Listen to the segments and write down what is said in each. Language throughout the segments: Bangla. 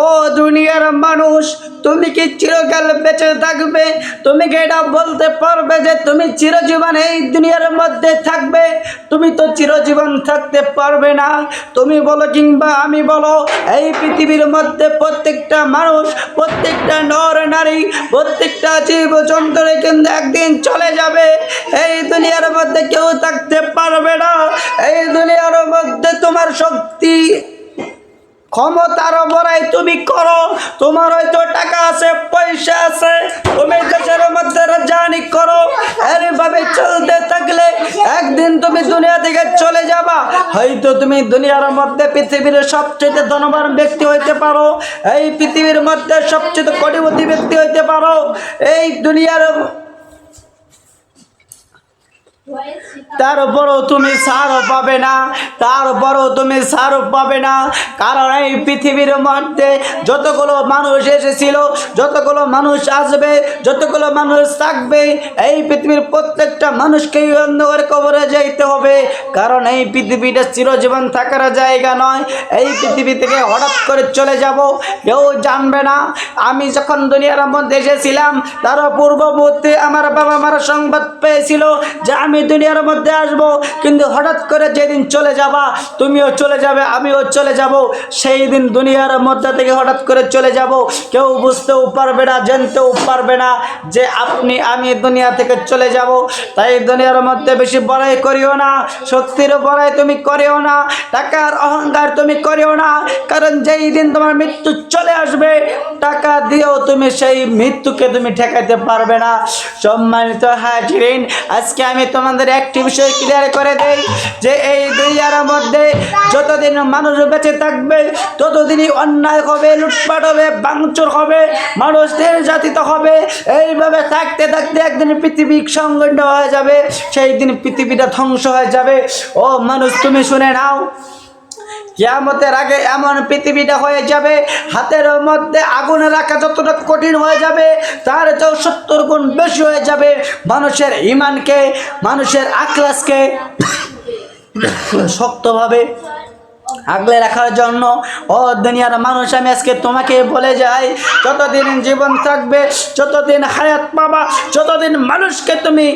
ও দুনিয়ার মানুষ, তুমি কি চিরকাল বেঁচে থাকবে? তুমি কি এটা বলতে পারবে যে তুমি চিরজীবন এই দুনিয়ার মধ্যে থাকবে? তুমি তো চিরজীবন থাকতে পারবে না। তুমি বলো কিংবা আমি বলো, এই পৃথিবীর মধ্যে প্রত্যেকটা মানুষ, প্রত্যেকটা নর নারী, প্রত্যেকটা জীব জন্তুরে কিন্তু একদিন চলে যাবে। এই দুনিয়ার মধ্যে কেউ থাকতে পারবে না। এই দুনিয়ার মধ্যে তোমার শক্তি ক্ষমতার বড়াই তুমি করো। তোমার হয়তো টাকা আছে, পয়সা আছে। তুমি দেশের মধ্যে রাজধানী করো। এরভাবে চলতে থাকলে একদিন তুমি দুনিয়া থেকে চলে যাবা। হয়তো তুমি দুনিয়ার মধ্যে পৃথিবীর সবচেয়ে ধনবান ব্যক্তি হইতে পারো। এই পৃথিবীর মধ্যে সবচেয়ে কোটিপতি ব্যক্তি হইতে পারো। এই দুনিয়ার তারপরও তুমি সারও পাবে না, তারপরও তুমি সারও পাবে না। কারণ এই পৃথিবীর মধ্যে যতগুলো মানুষ এসেছিল, যতগুলো মানুষ আসবে, যতগুলো মানুষ থাকবে, এই পৃথিবীর প্রত্যেকটা মানুষকেই অন্ধকার কবরে যাইতে হবে। কারণ এই পৃথিবীটা চিরজীবন থাকার জায়গা নয়। এই পৃথিবী থেকে হঠাৎ করে চলে যাব, কেউ জানবে না। আমি যখন দুনিয়ার মধ্যে এসেছিলাম, তার পূর্ববর্তী আমার বাবা মারা সংবাদ পেয়েছিল যে আমি দুনিয়ার মধ্যে আসব, কিন্তু হঠাৎ করে যেদিন চলে যাবা, তুমিও চলে যাবে, আমিও চলে যাব। সেই দিন দুনিয়ার মধ্যে থেকে হঠাৎ করে চলে যাব। কেউ বুঝতেও পারবে না, জানতেও পারবে না যে আপনি, আমি দুনিয়া থেকে চলে যাব। তাই দুনিয়ার মধ্যে বেশি বড়াই করিও না। শক্তির বড়াই তুমি করিও না, টাকার অহংকার তুমি করিও না, কারণ যেই দিন তোমার মৃত্যু চলে আসবে, টাকা দিয়েও তুমি সেই মৃত্যুকে তুমি ঠেকাইতে পারবে না। সম্মানিত হাজিরিন, আজকে আমি তোমাদের একটি বিষয় ক্লিয়ার করে দেই, যে এই দুনিয়ার মধ্যে যতদিন মানুষ বেঁচে থাকবে, ততদিনই অন্যায় হবে, লুটপাট হবে বাংচুর হবে, মানুষ নির্যাতিত হবে, এইভাবে থাকতে থাকতে একদিন পৃথিবী সংগঠিত হয়ে যাবে, সেই দিন পৃথিবীটা ধ্বংস হয়ে যাবে। ও মানুষ, তুমি শুনে নাও। কিয়ামতের আগে এমন পৃথিবীটা হয়ে যাবে, হাতের মধ্যে আগুন রাখা যতটা কঠিন হয়ে যাবে, তার চেয়েও সত্তর গুণ বেশি হয়ে যাবে মানুষের ইমানকে মানুষের আখলাসকে শক্তভাবে আগলে রাখার জন্য। ও দুনিয়ার মানুষ, আমি আজকে তোমাকে বলে যাই, যতদিন জীবন থাকবে, যতদিন হায়াত পাবা, যতদিন মানুষকে তুমি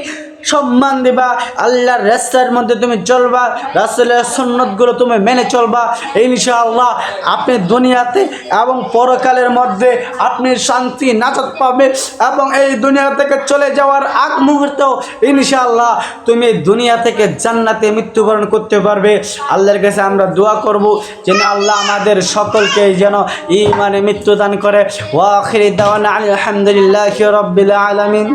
সম্মান দিবা, আল্লাহর রাস্তার মধ্যে তুমি চলবা, রাসুলের সন্ন্যতগুলো তুমি মেনে চলবা। ইনশাআল্লাহ আপনি দুনিয়াতে এবং পরকালের মধ্যে আপনি শান্তি নাচত পাবে এবং এই দুনিয়া থেকে চলে যাওয়ার আগ মুহূর্তেও ইনশাআল্লাহ তুমি দুনিয়া থেকে জান্নাতে মৃত্যুবরণ করতে পারবে। আল্লাহর কাছে আমরা দোয়া করব যেন আল্লাহ আমাদের সকলকে যেন ইমানে মৃত্যুদান করে। ওয়াখির দাওয়ানা আলহামদুলিল্লাহ রব্বিল আলামিন।